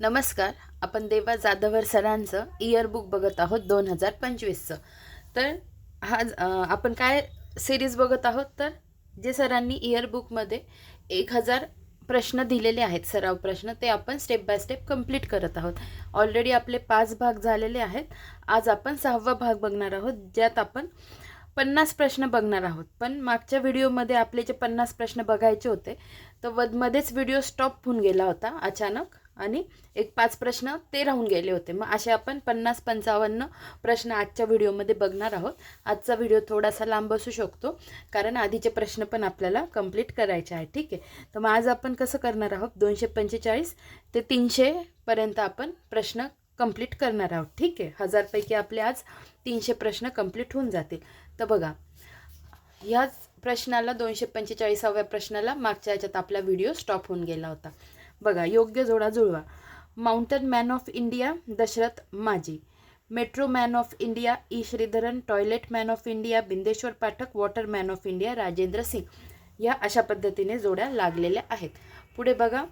नमस्कार आपण देवा जाधवर सरांचं इयरबुक बघत आहोत दोन हजार पंचवीसचं. तर हा आपण काय सिरीज बघत आहोत तर? जे सरांनी इयरबुकमध्ये एक हजार प्रश्न दिलेले आहेत सराव प्रश्न ते आपण स्टेप बाय स्टेप कंप्लीट करत आहोत. ऑलरेडी आपले पाच भाग झालेले आहेत. आज आपण सहावा भाग बघणार आहोत ज्यात आपण पन्नास प्रश्न बघणार आहोत. पण मागच्या व्हिडिओमध्ये आपले जे पन्नास प्रश्न बघायचे होते तर वधमध्येच व्हिडिओ स्टॉप होऊन गेला होता अचानक. आणि एक पाच प्रश्न ते राहून गेले होते. मग असे आपण पन्नास पंचावन्न प्रश्न आजच्या व्हिडिओमध्ये बघणार आहोत. आजचा व्हिडिओ थोडासा लांब असू शकतो कारण आधीचे प्रश्न पण आपल्याला कंप्लीट करायचे आहेत. ठीक आहे? तर मग आज आपण कसं करणार आहोत? दोनशे पंचेचाळीस ते तीनशेपर्यंत आपण प्रश्न कंप्लीट करणार आहोत. ठीक आहे? हजारपैकी आपले आज तीनशे प्रश्न कंप्लीट होऊन जातील. तर बघा ह्याच प्रश्नाला दोनशे पंचेचाळीसाव्या प्रश्नाला मागच्या याच्यात आपला व्हिडिओ स्टॉप होऊन गेला होता. बघा योग्य जोडा जुळवा. Mountain man of India Dashrath Manjhi. Metro man of India E Sreedharan toilet man of India Bindeshwar Pathak. Water man of India Rajendra Singh. या अशा पद्धतीने जोड्या लागलेल्या आहेत. पुढे बघा.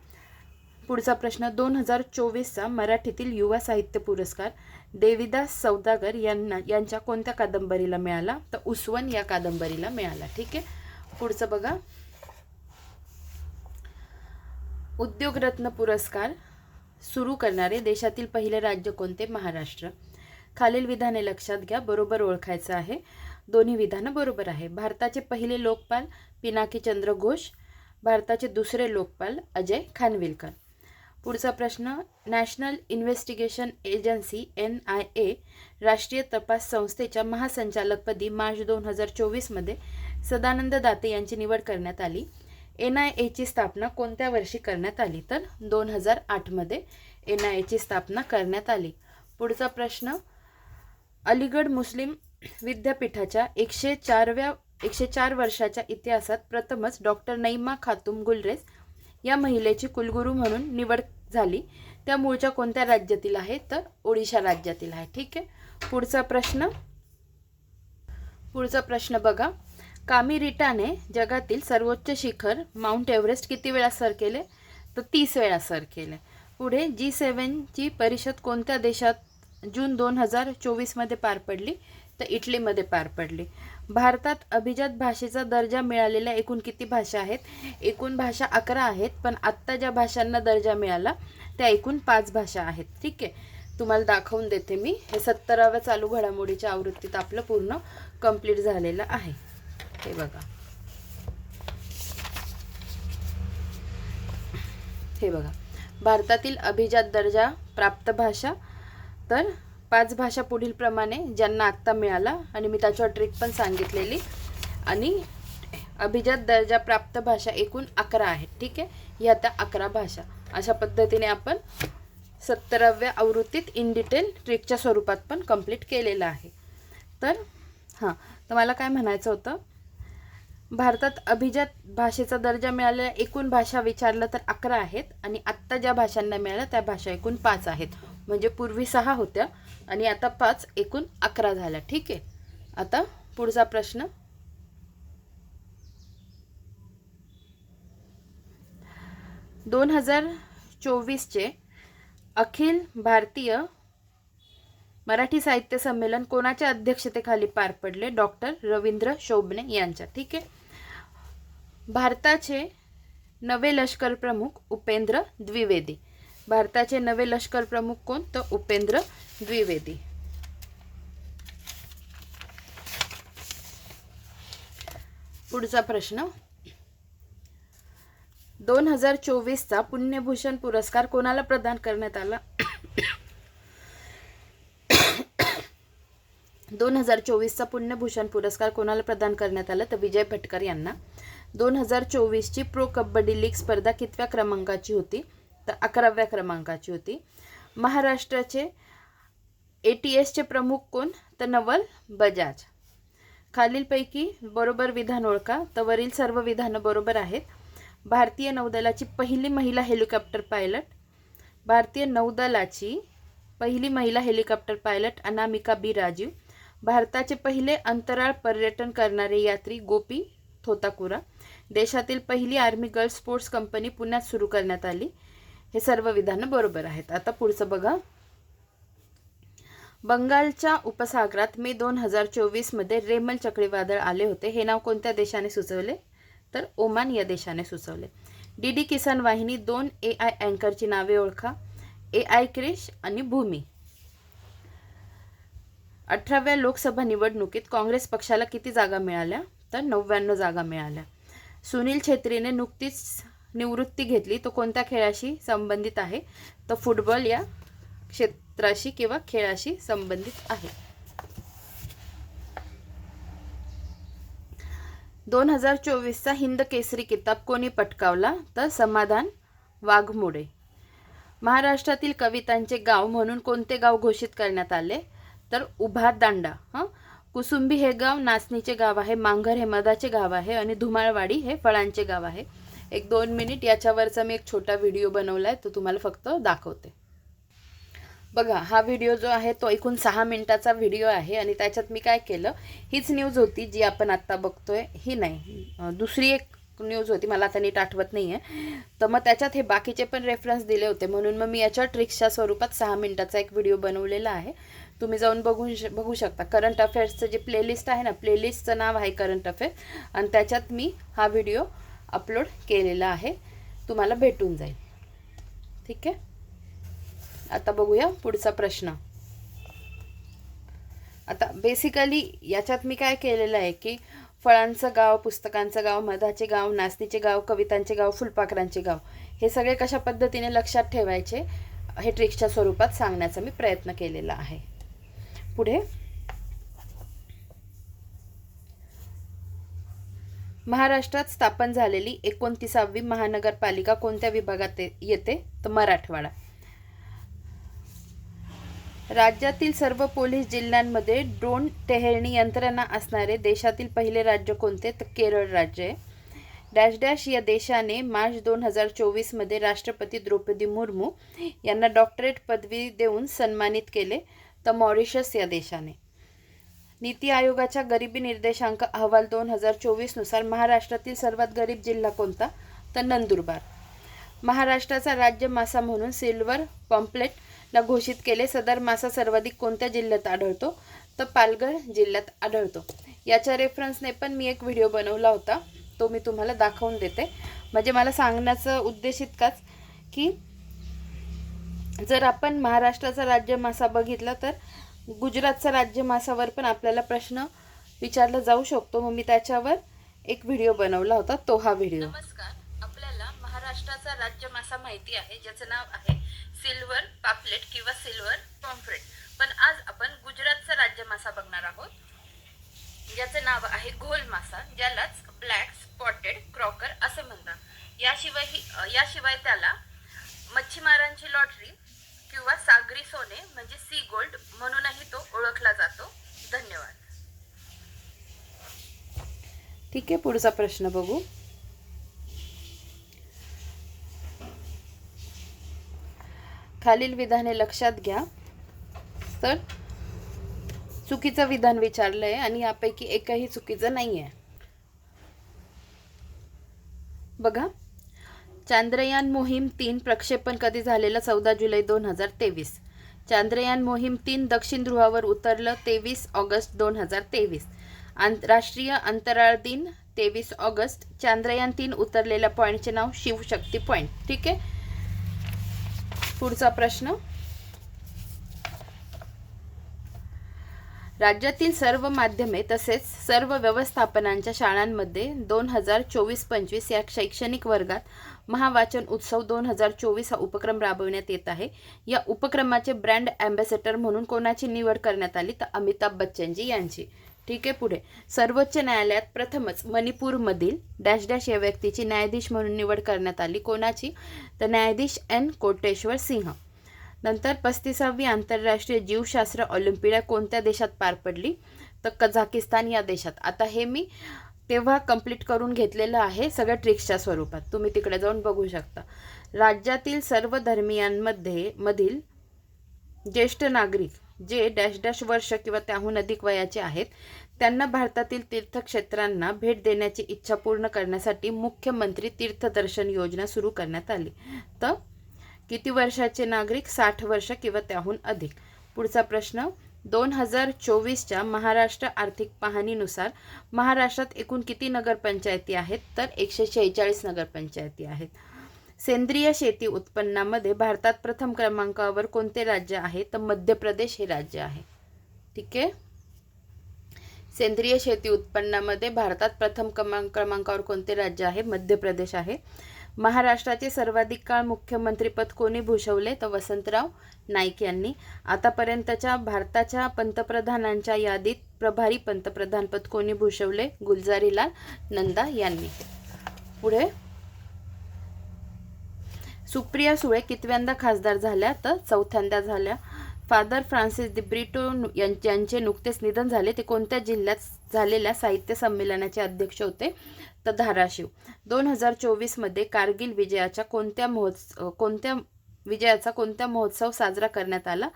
पुढचा प्रश्न दोन हजार चोवीसचा मराठीतील युवा साहित्य पुरस्कार देविदास सौदागर यांना यांच्या कोणत्या कादंबरीला मिळाला? तर उसवन या कादंबरीला मिळाला. ठीक आहे? पुढचं बघा. उद्योगरत्न पुरस्कार सुरू करणारे देशातील पहिले राज्य कोणते? महाराष्ट्र. खालील विधाने लक्षात घ्या. बरोबर ओळखायचं आहे. दोन्ही विधानं बरोबर आहे. भारताचे पहिले लोकपाल पिनाकी चंद्र घोष भारताचे दुसरे लोकपाल अजय खानविलकर. पुढचा प्रश्न national investigation agency N I A राष्ट्रीय तपास संस्थेच्या महासंचालकपदी मार्च दोन हजार चोवीसमध्ये सदानंद दाते यांची निवड करण्यात आली. एन आय एची स्थापना कोणत्या वर्षी करण्यात आली? तर दोन हजार आठमध्ये एन आय एची स्थापना करण्यात आली. पुढचा प्रश्न अलीगड मुस्लिम विद्यापीठाच्या एकशे चारव्या एकशे चार वर्षाच्या इतिहासात प्रथमच डॉक्टर नईमा खातूम गुलरेज या महिलेची कुलगुरू म्हणून निवड झाली. त्या मूळच्या कोणत्या राज्यातील आहे? तर ओडिशा राज्यातील आहे. ठीक आहे. पुढचा प्रश्न पुढचा प्रश्न बघा. कामिरिटाने जगातील सर्वोच्च शिखर माउंट एव्हरेस्ट किती वेळा सर केले? तर तीस वेळा सर केले. पुढे जी सेवनची परिषद कोणत्या देशात जून दोन हजार चोवीसमध्ये पार पडली? तर इटलीमध्ये पार पडली. भारतात अभिजात भाषेचा दर्जा मिळालेल्या एकूण किती भाषा आहेत? एकूण भाषा अकरा आहेत पण आत्ता ज्या भाषांना दर्जा मिळाला त्या एकूण पाच भाषा आहेत. ठीक आहे? तुम्हाला दाखवून देते मी. हे सत्तराव्या चालू घडामोडीच्या आवृत्तीत आपलं पूर्ण कंप्लीट झालेलं आहे. हे बघा. हे बघा. भारतातील अभिजात दर्जा प्राप्त भाषा तर पाच भाषा पुढील प्रमाणे ज्यांना आत्ता मिळाला आणि मी त्याच्यावर ट्रिक पण सांगितलेली. आणि अभिजात दर्जा प्राप्त भाषा एकूण अकरा आहेत ठीक आहे? ही आता अकरा भाषा. अशा पद्धतीने आपण सत्तराव्या आवृत्तीत इन डिटेल ट्रिकच्या स्वरूपात पण कंप्लीट केलेलं आहे. तर हां. तर मला काय म्हणायचं होतं? भारतात अभिजात भाषेचा दर्जा मिळालेल्या एकूण भाषा विचारलं तर अकरा आहेत आणि आत्ता ज्या भाषांना मिळाल्या त्या भाषा एकूण पाच आहेत. म्हणजे पूर्वी सहा होत्या आणि आता पाच एकूण अकरा झाल्या. ठीक आहे? आता पुढचा प्रश्न. दोन हजार चोवीसचे अखिल भारतीय मराठी साहित्य संमेलन कोणाच्या अध्यक्षतेखाली पार पडले? डॉक्टर रवींद्र शोभणे यांच्या. ठीक आहे? भारताचे नवे लष्कर प्रमुख उपेंद्र द्विवेदी. भारताचे नवे लष्कर प्रमुख कोण? तर उपेंद्र द्विवेदी. पुढचा प्रश्न. दोन हजार चोवीसचा पुण्यभूषण पुरस्कार कोणाला प्रदान करण्यात आला? दोन हजार चोवीसचा पुण्यभूषण पुरस्कार कोणाला प्रदान करण्यात आला? तर विजय भटकर यांना. दोन हजार चोवीसची प्रो कबड्डी लीग स्पर्धा कितव्या क्रमांकाची होती? तर अकराव्या क्रमांकाची होती. महाराष्ट्राचे ए टी एसचे प्रमुख कोण? तर नवल बजाज. खालीलपैकी बरोबर विधान ओळखा. तर वरील सर्व विधानं बरोबर आहेत. भारतीय नौदलाची पहिली महिला हेलिकॉप्टर पायलट. भारतीय नौदलाची पहिली महिला helicopter pilot Anamika B Rajeev. भारताचे पहिले अंतराळ पर्यटन करणारे यात्री गोपी थोताकुरा. देशातील पहिली आर्मी गर्ल्स स्पोर्ट्स कंपनी पुण्यात सुरू करण्यात आली. हे सर्व विधानं बरोबर आहेत. आता पुढचं बघा. बंगालच्या उपसागरात मे दोन हजार चोवीसमध्ये रेमल चक्रीवादळ आले होते. हे नाव कोणत्या देशाने सुचवले? तर ओमान या देशाने सुचवले. डी डी किसान वाहिनी दोन ए आय अँकरची नावे ओळखा. ए आय क्रिश आणि भूमी. अठराव्या लोकसभा निवडणुकीत काँग्रेस पक्षाला किती जागा मिळाल्या? तर नव्याण्णव जागा मिळाल्या. सुनील छेत्रीने नुकतीच निवृत्ती घेतली. तो कोणत्या खेळाशी संबंधित आहे? तर फुटबॉल या क्षेत्राशी किंवा खेळाशी संबंधित आहे. दोन हजार चोवीसचा हिंद केसरी किताब कोणी पटकावला? तर समाधान वाघमोडे. महाराष्ट्रातील कवितांचे गाव म्हणून कोणते गाव घोषित करण्यात आले? तर उभा दांडा कुसुंबी हे गाव नाचणीचे गाव आहे मांघर हे मधाचे गाव आहे आणि धुमाळवाडी हे फळांचे गाव आहे. एक दोन मिनिट याच्यावरचा मी एक छोटा व्हिडिओ बनवला आहे तो तुम्हाला फक्त दाखवते. बघा हा व्हिडिओ जो आहे तो एकूण सहा मिनिटाचा व्हिडिओ आहे आणि त्याच्यात मी काय केलं हीच न्यूज होती जी आपण आत्ता बघतोय ही नाही. दुसरी एक न्यूज होती मला आता नीट आठवत नाही आहे तर मग त्याच्यात हे बाकीचे पण रेफरन्स दिले होते म्हणून मग मी याच्या ट्रिक्सच्या स्वरूपात सहा मिनिटाचा एक व्हिडिओ बनवलेला आहे. तुम्ही जाऊन बघू श बघू शकता. करंट अफेअर्सचं जे प्लेलिस्ट आहे ना प्लेलिस्टचं नाव आहे करंट अफेअर आणि त्याच्यात मी हा व्हिडिओ अपलोड केलेला आहे. तुम्हाला भेटून जाईल. ठीक आहे? आता बघूया पुढचा प्रश्न. आता बेसिकली याच्यात मी काय केलेलं आहे की फळांचं गाव पुस्तकांचं गाव मधाचे गाव नाचणीचे गाव कवितांचे गाव फुलपाखरांचे गाव हे सगळे कशा पद्धतीने लक्षात ठेवायचे हे ट्रिक्सच्या स्वरूपात सांगण्याचा मी प्रयत्न केलेला आहे. पुढे. महाराष्ट्रात स्थापन झालेली एकोणतीसावी महानगरपालिका कोणत्या विभागात येते? तर मराठवाडा. राज्यातील सर्व पोलीस जिल्ह्यांमध्ये ड्रोन टेहेळणी यंत्रणा असणारे देशातील पहिले राज्य कोणते? तर केरळ राज्य आहे. डॅश डॅश या देशाने मार्च दोन हजार चोवीसमध्ये राष्ट्रपती द्रौपदी मुर्मू यांना डॉक्टरेट पदवी देऊन सन्मानित केले. तर मॉरिशस या देशाने. नीती आयोगाच्या गरिबी निर्देशांक अहवाल दोन हजार चोवीसनुसार महाराष्ट्रातील सर्वात गरीब जिल्हा कोणता? तर नंदुरबार. महाराष्ट्राचा राज्य मासा म्हणून सिल्वर पॉम्पलेटला घोषित केले. सदर मासा सर्वाधिक कोणत्या जिल्ह्यात आढळतो? तर पालघर जिल्ह्यात आढळतो. याच्या रेफरन्सने पण मी एक व्हिडिओ बनवला होता. तो मी तुम्हाला दाखवून देते. म्हणजे मला सांगण्याचा उद्देश इतकाच की जर आपण महाराष्ट्राचा राज्य मासा बघितला तर गुजरातचा राज्य मासावर पण आपल्याला प्रश्न विचारला जाऊ शकतो. मग मी त्याच्यावर एक व्हिडिओ बनवला होता. तो हा व्हिडिओ. नमस्कार. आपल्याला महाराष्ट्राचा राज्य मासा माहिती आहे. ज्याचं नाव आहे सिल्वर पापलेट किंवा सिल्वर पॉम्फ्रेट पण आज आपण गुजरातचा राज्य मासा बघणार आहोत. ज्याचं नाव आहे घोल मासा. ज्यालाच ब्लॅक स्पॉटेड क्रॉकर असे म्हणतात. याशिवाय याशिवाय त्याला मच्छीमारांची लॉटरी किंवा सागरी सोने म्हणजे सी गोल्ड म्हणूनही तो ओळखला जातो. धन्यवाद. ठीक आहे पुढचा प्रश्न बघू. खालील विधाने लक्षात घ्या. तर चुकीचं विधान विचारलंय आणि यापैकी एकही चुकीचं नाही आहे बघा. चांद्रयान मोहीम तीन प्रक्षेपण कधी झालेलं? चौदा जुलै दोन हजार तेवीस. चांद्रयान मोहीम तीन दक्षिण ध्रुवावर उतरलं तेवीस ऑगस्ट दोन हजार तेवीस. आंतरराष्ट्रीय अंतराळ दिन तेवीस ऑगस्ट. चांद्रयान तीन उतरलेल्या पॉईंटचे नाव शिवशक्ती पॉईंट. ठीक आहे? पुढचा प्रश्न. राज्यातील सर्व माध्यमे तसेच सर्व व्यवस्थापनांच्या शाळांमध्ये दोन हजार चोवीस पंचवीस या शैक्षणिक वर्गात महावाचन उत्सव दोन हजार चोवीस हा उपक्रम राबवण्यात येत आहे. या उपक्रमाचे ब्रँड अँबॅसेडर म्हणून कोणाची निवड करण्यात आली तर अमिताभ बच्चनजी यांची. ठीक आहे पुढे. सर्वोच्च न्यायालयात प्रथमच मणिपूरमधील डॅश डॅश या व्यक्तीची न्यायाधीश म्हणून निवड करण्यात आली. कोणाची? तर न्यायाधीश एन. कोटेश्वर सिंह. नंतर पस्तीसावी आंतरराष्ट्रीय जीवशास्त्र ऑलिम्पिया कोणत्या देशात पार पडली? तर कझाकिस्तान या देशात. आता हे मी तेव्हा कंप्लीट करून घेतलेलं आहे सगळ्या ट्रिक्सच्या स्वरूपात. तुम्ही तिकडे जाऊन बघू शकता. राज्यातील सर्व धर्मियांमध्ये मधील ज्येष्ठ नागरिक जे डॅश डॅश वर्ष किंवा त्याहून अधिक वयाचे आहेत त्यांना भारतातील तीर्थक्षेत्रांना भेट देण्याची इच्छा पूर्ण करण्यासाठी मुख्यमंत्री तीर्थदर्शन योजना सुरू करण्यात आली. तर किती वर्षाचे नागरिक? साठ वर्ष किंवा त्याहून अधिक. पुढचा प्रश्न दोन हजार चोवीसच्या महाराष्ट्र आर्थिक पाहणीनुसार महाराष्ट्रात एकूण किती नगरपंचायती आहेत? तर एकशे शेहेचाळीस नगरपंचायती आहेत. सेंद्रिय शेती उत्पन्नामध्ये भारतात प्रथम क्रमांकावर कोणते राज्य आहे? तर मध्य प्रदेश हे राज्य आहे. ठीक आहे? सेंद्रिय शेती उत्पन्नामध्ये भारतात प्रथम क्रमांक क्रमांकावर कोणते राज्य आहे? मध्य प्रदेश आहे. महाराष्ट्राचे सर्वाधिक काळ मुख्यमंत्रीपद कोणी भूषवले? तर वसंतराव नाईक यांनी. आतापर्यंतच्या भारताच्या पंतप्रधानांच्या यादीत प्रभारी पंतप्रधानपद कोणी भूषवले? गुलजारीलाल नंदा यांनी. पुढे. सुप्रिया सुळे कितव्यांदा खासदार झाल्या? तर चौथ्यांदा झाल्या. फादर फ्रान्सिस दिब्रिटो यां- यांचे नुकतेच निधन झाले. ते कोणत्या जिल्ह्यात झालेल्या साहित्य संमेलनाचे अध्यक्ष होते? तर धाराशिव. दोन हजार चोवीसमध्ये कारगिल विजयाच्या कोणत्या महोत्सव कोणत्या विजयाचा कोणत्या महोत्सव साजरा करण्यात आला?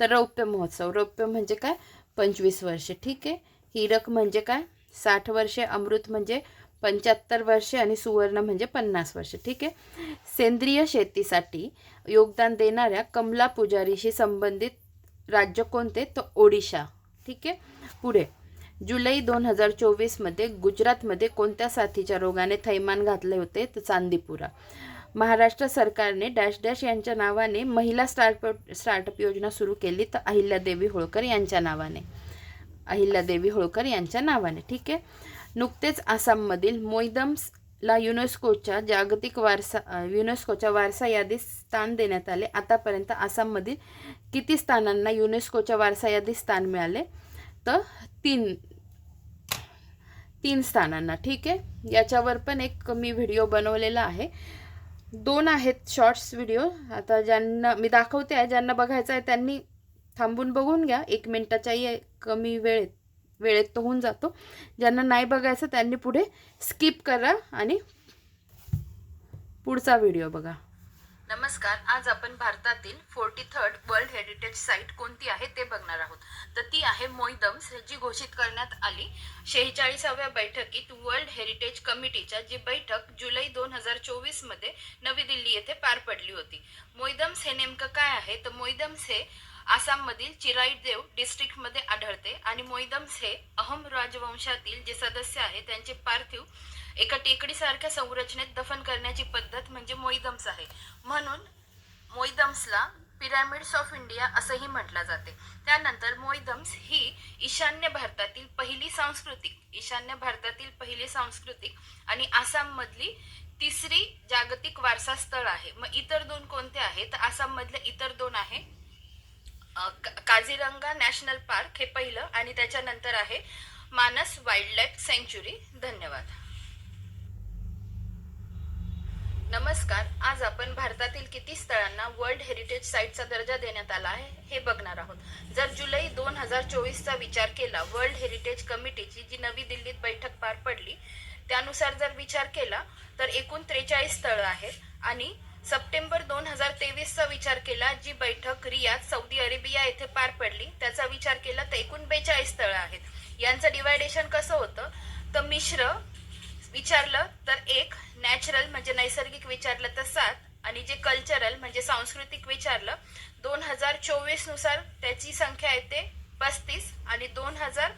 तर रौप्य महोत्सव. रौप्य म्हणजे काय? पंचवीस वर्षे. ठीक आहे. हिरक म्हणजे काय? साठ वर्षे अमृत म्हणजे पंच्याहत्तर वर्षे आणि सुवर्ण म्हणजे पन्नास वर्षे. ठीक आहे. सेंद्रिय शेतीसाठी योगदान देणाऱ्या कमला पुजारीशी संबंधित राज्य कोणते? तर ओडिशा. ठीक आहे. पुढे. जुलै दोन हजार चोवीसमध्ये गुजरातमध्ये कोणत्या साथीच्या रोगाने थैमान घातले होते तर चांदीपुरा. महाराष्ट्र सरकारने डॅश डॅश यांच्या नावाने महिला स्टार्टअप स्टार्टअप योजना सुरू केली तर अहिल्यादेवी होळकर यांच्या नावाने. अहिल्यादेवी होळकर यांच्या नावाने ठीक आहे? नुकतेच आसाममधील मोईदम्सला युनेस्कोच्या जागतिक वारसा युनेस्कोच्या वारसा यादीत स्थान देण्यात आले. आतापर्यंत आसाममधील किती स्थानांना युनेस्कोच्या वारसा यादीत स्थान मिळाले? तर तीन तीन स्थानांना ठीक आहे? याच्यावर पण एक मी व्हिडिओ बनवलेला आहे. दोन आहेत शॉर्ट्स व्हिडिओ आता ज्यांना मी दाखवते आहे ज्यांना बघायचं आहे त्यांनी थांबून बघून घ्या. एक मिनटाच्याही कमी वेळेत वेळेत तो होऊन जातो. ज्यांना नाही बघायचं त्यांनी पुढे स्किप करा आणि पुढचा व्हिडिओ बघा. नमस्कार आज आपण भारतातील forty third world heritage site कोणती आहे ते बघणार आहोत. तर ती आहे मोईदम्स जी घोषित करण्यात आली. शेहेचाळीसाव्या बैठकीत वर्ल्ड हेरिटेज कमिटीच्या जी बैठक जुलै दोन हजार चोवीसमध्ये नवी दिल्ली येथे पार पडली होती. मोईदम्स हे नेमकं काय आहे? तर मोईदम्स हे आसाममधील चिराईदेव डिस्ट्रिक्टमध्ये आढळते आणि मोईदम्स हे अहम राजवंशातील जे सदस्य आहे त्यांचे पार्थिव एका टेकडीसारख्या संरचनेत दफन करण्याची पद्धत म्हणजे मोईदम्स आहे. म्हणून मोईदम्सला पिरॅमिड्स ऑफ इंडिया असंही म्हटलं जाते. त्यानंतर मोईदम्स ही ईशान्य भारतातील पहिली सांस्कृतिक ईशान्य भारतातील पहिली सांस्कृतिक आणि आसाममधली तिसरी जागतिक वारसा स्थळ आहे. मग इतर दोन कोणते आहेत तर आसाममधले इतर दोन आहे. का- काझीरंगा नॅशनल पार्क हे पहिलं आणि त्याच्यानंतर आहे मानस वाईल्ड लाईफ सँच्युरी धन्यवाद. नमस्कार आज आपण भारतातील किती स्थळांना वर्ल्ड हेरिटेज साईटचा दर्जा देण्यात आला आहे हे बघणार आहोत. जर जुलै दोन हजार चोवीसचा विचार केला वर्ल्ड हेरिटेज कमिटीची जी नवी दिल्लीत बैठक पार पडली त्यानुसार जर विचार केला तर एकूण त्रेचाळीस स्थळं आहेत आणि सप्टेंबर दोन हजार तेवीसचा विचार केला जी बैठक रियाद सौदी अरेबिया येथे पार पडली त्याचा विचार केला तर एकूण बेचाळीस स्थळं आहेत. यांचं डिवायडेशन कसं होतं? तर मिश्र विचारलं तर एक नॅचरल म्हणजे नैसर्गिक विचारलं तर सात. आणि जे कल्चरल म्हणजे सांस्कृतिक विचारलं दोन हजार चोवीसनुसार त्याची संख्या येते पस्तीस आणि दोन हजार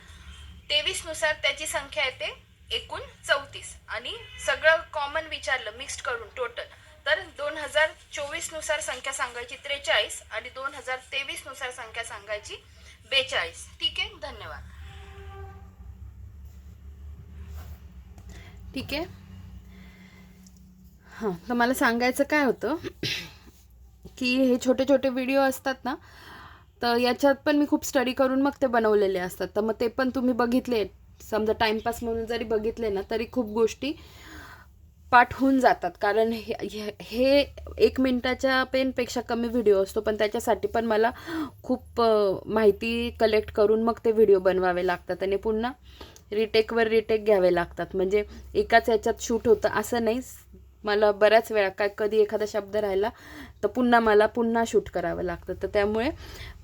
तेवीसनुसार त्याची संख्या येते एकूण चौतीस. आणि सगळं कॉमन विचारलं मिक्स्ड करून टोटल तर दोन हजार चोवीसनुसार संख्या सांगायची त्रेचाळीस आणि दोन हजार तेवीसनुसार संख्या सांगायची बेचाळीस. ठीक आहे? धन्यवाद. ठीक आहे. हां तर मला सांगायचं काय होतं की हे छोटे छोटे व्हिडिओ असतात ना तर याच्यात पण मी खूप स्टडी करून मग ते बनवलेले असतात. तर मग ते पण तुम्ही बघितले समजा टाईमपास म्हणून जरी बघितले ना तरी खूप गोष्टी पाठ होऊन जातात. कारण हे हे- हे एक मिनटाच्या पेनपेक्षा कमी व्हिडिओ असतो पण त्याच्यासाठी पण मला खूप माहिती कलेक्ट करून मग ते व्हिडिओ बनवावे लागतात. आणि पुन्हा रिटेकवर रिटेक घ्यावे लागतात. म्हणजे एकाच याच्यात शूट होतं असं नाही. मला बऱ्याच वेळा काय कधी एखादा शब्द राहिला तर पुन्हा मला पुन्हा शूट करावं लागतं. तर त्यामुळे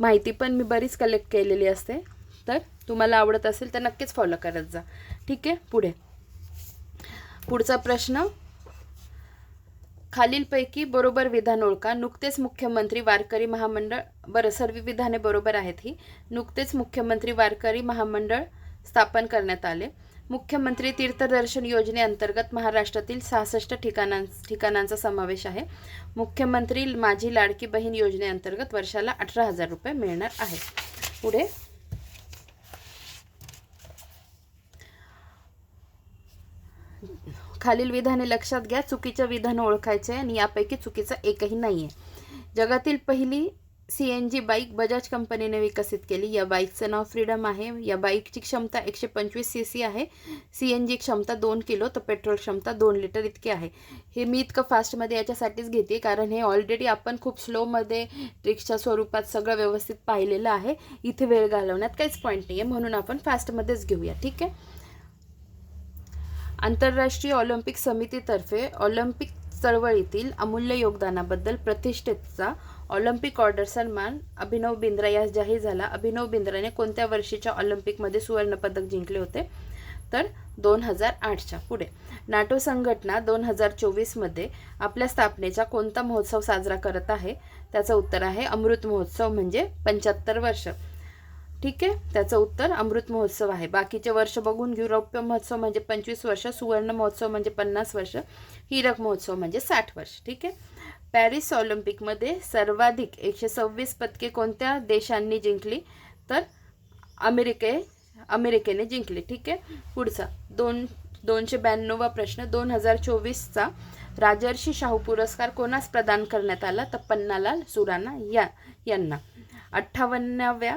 माहिती पण मी बरीच कलेक्ट केलेली असते. तर तुम्हाला आवडत असेल तर नक्कीच फॉलो करत जा. ठीक आहे? पुढे. पुढचा प्रश्न. खालीलपैकी बरोबर विधान ओळखा. नुकतेच मुख्यमंत्री वारकरी महामंडळ बरं सर्व विधाने बरोबर आहेत ही. नुकतेच मुख्यमंत्री वारकरी महामंडळ स्थापन करण्यात आले. मुख्यमंत्री तीर्थदर्शन योजनेअंतर्गत महाराष्ट्रातील सहासष्ट ठिकाणां ठिकाणांचा समावेश आहे. मुख्यमंत्री माझी लाडकी बहीण योजनेअंतर्गत वर्षाला अठरा हजार रुपये मिळणार आहे पुढे. खालील विधाने लक्षात घ्या चुकीचे विधान ओळखायचे आणि यापैकी चुकीचं एकही नाही आहे जगातील पहिली C N G bike Bajaj कंपनीने विकसित केली. या बाईकचं नाव फ्रीडम आहे. या बाईकची क्षमता एकशे पंचवीस सी सी आहे. सी एन जी क्षमता दोन किलो तर पेट्रोल क्षमता दोन लिटर इतकी आहे. हे मी इतकं फास्टमध्ये याच्यासाठीच घेते कारण हे ऑलरेडी आपण खूप स्लोमध्ये रिक्षा स्वरूपात सगळं व्यवस्थित पाहिलेलं आहे. इथे वेळ घालवण्यात काहीच पॉईंट नाही आहे म्हणून आपण फास्टमध्येच घेऊया ठीक आहे? आंतरराष्ट्रीय ऑलिम्पिक समितीतर्फे ऑलिम्पिक चळवळीतील अमूल्य योगदानाबद्दल प्रतिष्ठेचा ऑलिम्पिक ऑर्डर सन्मान अभिनव बिंद्रा यास जाहीर झाला. अभिनव बिंद्राने कोणत्या वर्षीच्या ऑलिम्पिकमध्ये सुवर्णपदक जिंकले होते? तर दोन हजार आठच्या पुढे. नाटो संघटना दोन हजार चोवीसमध्ये आपल्या स्थापनेचा कोणता महोत्सव साजरा करत आहे? त्याचं उत्तर आहे अमृत महोत्सव म्हणजे पंच्याहत्तर वर्ष. ठीक आहे त्याचं उत्तर अमृत महोत्सव आहे. बाकीचे वर्ष बघून घेऊ. रौप्य महोत्सव म्हणजे पंचवीस वर्ष सुवर्ण महोत्सव म्हणजे पन्नास वर्ष हिरक महोत्सव म्हणजे साठ वर्ष. ठीक आहे? पॅरिस ऑलिम्पिकमध्ये सर्वाधिक एकशे सव्वीस पदके कोणत्या देशांनी जिंकली? तर अमेरिके अमेरिकेने जिंकली. ठीक आहे? पुढचा. दोन दोनशे ब्याण्णववा प्रश्न. दोन हजार चोवीसचा राजर्षी शाहू पुरस्कार कोणास प्रदान करण्यात आला? तर पन्नालाल सुराणा या यांना. अठ्ठावन्नाव्या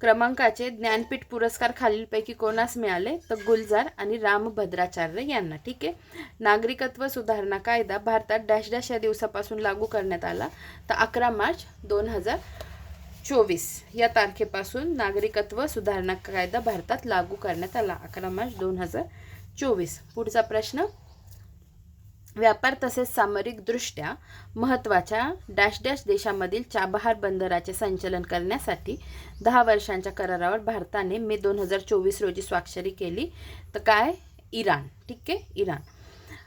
क्रमांकाचे ज्ञानपीठ पुरस्कार खालीलपैकी कोणास मिळाले? तर गुलजार आणि रामभद्राचार्य यांना ठीक आहे? नागरिकत्व सुधारणा कायदा भारतात डॅश डॅश या दिवसापासून लागू करण्यात आला. तर अकरा मार्च दोन हजार चोवीस या तारखेपासून नागरिकत्व सुधारणा कायदा भारतात लागू करण्यात आला. अकरा मार्च दोन हजार चोवीस. पुढचा प्रश्न व्यापार तसेच सामरिकदृष्ट्या महत्त्वाच्या डॅश डॅश देशामधील चाबहार बंदराचे संचलन करण्यासाठी दहा वर्षांच्या करारावर भारताने मे दोन हजार चोवीस रोजी स्वाक्षरी केली. तर काय? इराण. ठीक आहे? इराण.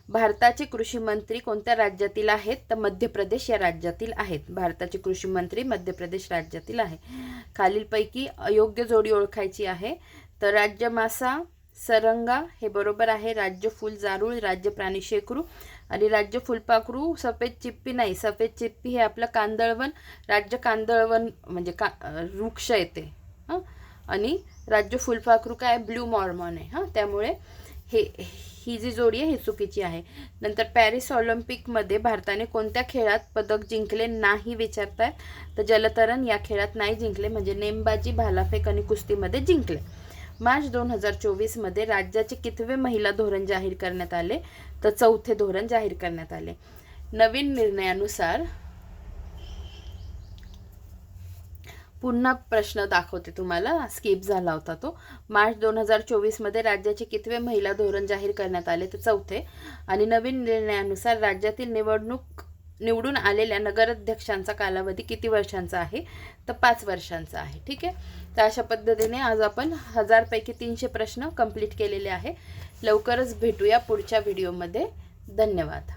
भारताचे कृषी मंत्री कोणत्या राज्यातील आहेत? तर मध्य प्रदेश या राज्यातील आहेत. भारताचे कृषी मंत्री मध्य प्रदेश राज्यातील आहे. खालीलपैकी अयोग्य जोडी ओळखायची आहे. तर राज्य मासा सरंगा हे बरोबर आहे. राज्य फुल जारूळ राज्य प्राणी शेकरू आणि राज्य फुलपाखरू सफेद चिप्पी नाही. सफेद चिप्पी हे आपलं कांदळवन राज्य कांदळवन म्हणजे का वृक्ष येते. हां? आणि राज्य फुलपाखरू काय? ब्ल्यू मॉर्मॉन आहे. हां? त्यामुळे हे ही जी जोडी आहे ही चुकीची आहे. नंतर पॅरिस ऑलिम्पिकमध्ये भारताने कोणत्या खेळात पदक जिंकले नाही विचारताय तर जलतरण या खेळात नाही जिंकले म्हणजे नेमबाजी भालाफेक आणि कुस्तीमध्ये जिंकले. मार्च दोन हजार चोवीसमध्ये राज्याचे कितवे महिला धोरण जाहीर करण्यात आले? तर चौथे धोरण जाहीर करण्यात आले. नवीन निर्णयानुसार पुन्हा प्रश्न दाखवते तुम्हाला. स्किप झाला होता तो. मार्च दोन हजार चोवीसमध्ये राज्याचे कितवे महिला धोरण जाहीर करण्यात आले? तर चौथे. आणि नवीन निर्णयानुसार राज्यातील निवडणूक निवडून आलेल्या नगराध्यक्षांचा कालावधी किती वर्षांचा आहे? तर पाच वर्षांचा आहे. ठीक आहे? तर अशा पद्धतीने आज आपण हजारपैकी तीनशे प्रश्न कंप्लीट केलेले आहे. लवकरच भेटूया पुढच्या व्हिडिओमध्ये धन्यवाद.